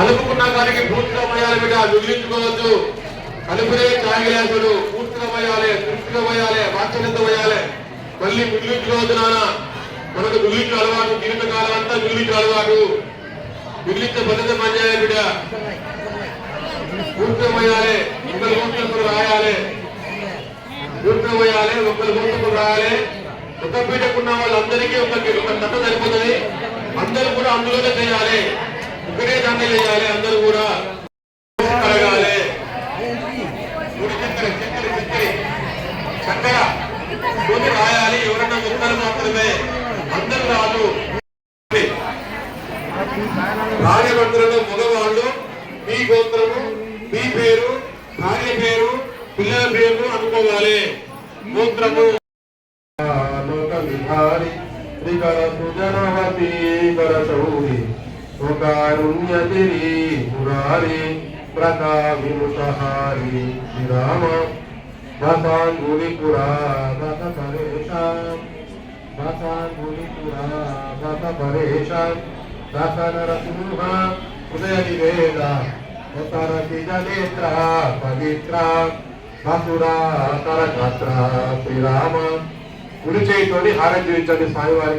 కలుపుకున్న దానికి పూర్తిగా పోయాలి బిడ్డ మిగిలించుకోవద్దు కలుపురే తాగిలేసుడు పూర్తిగా పోయాలి తృప్తిగా పోయాలి వాత్సల్యంత పోయాలి మళ్ళీ మిగిలించుకోవద్దు నాన్న. మనకు మిగిలించు అలవాటు జీవితకాలం అంతా మిగిలించు అలవాటు. మిగిలించే పద్ధతి మంచి బిడ్డ. పూర్తిగా పోయాలి ఒకరు పూర్తిగా రాయాలి. పూర్తిగా పోయాలి ఒకరి పూర్తిగా రాయాలి. ఒక పీటకున్న వాళ్ళందరికీ ఒక ఒక సరిపోతుంది. అందరూ కూడా అందులోనే చేయాలి. చేయాలి అందరూ కూడా. కలగాలి. గుడి చక్కెర చక్కెర చక్కెర రాయాలి. ఎవరన్నా ముక్కలు మాత్రమే. అందరూ రాదు. భార్యభర్తలలో మగవాళ్ళు. మీ గోత్రము మీ పేరు భార్య పేరు పిల్లల పేరు అనుకోవాలి. గోత్రము. లోక విహారి త్రికర సుజనవతి కర శౌరి స్వకారుణ్యతిరి మురారి వ్రత విముషహారి శ్రీరామ భసాంగులిపురా భత పరేషాం భసాంగులిపురా భత పరేషాం దశ నరసింహ హృదయ నివేద ఉత్తరతి పవిత్ర బసురా కరకత్ర శ్రీరామ. కుడి చేతితోని హారం స్వామివారి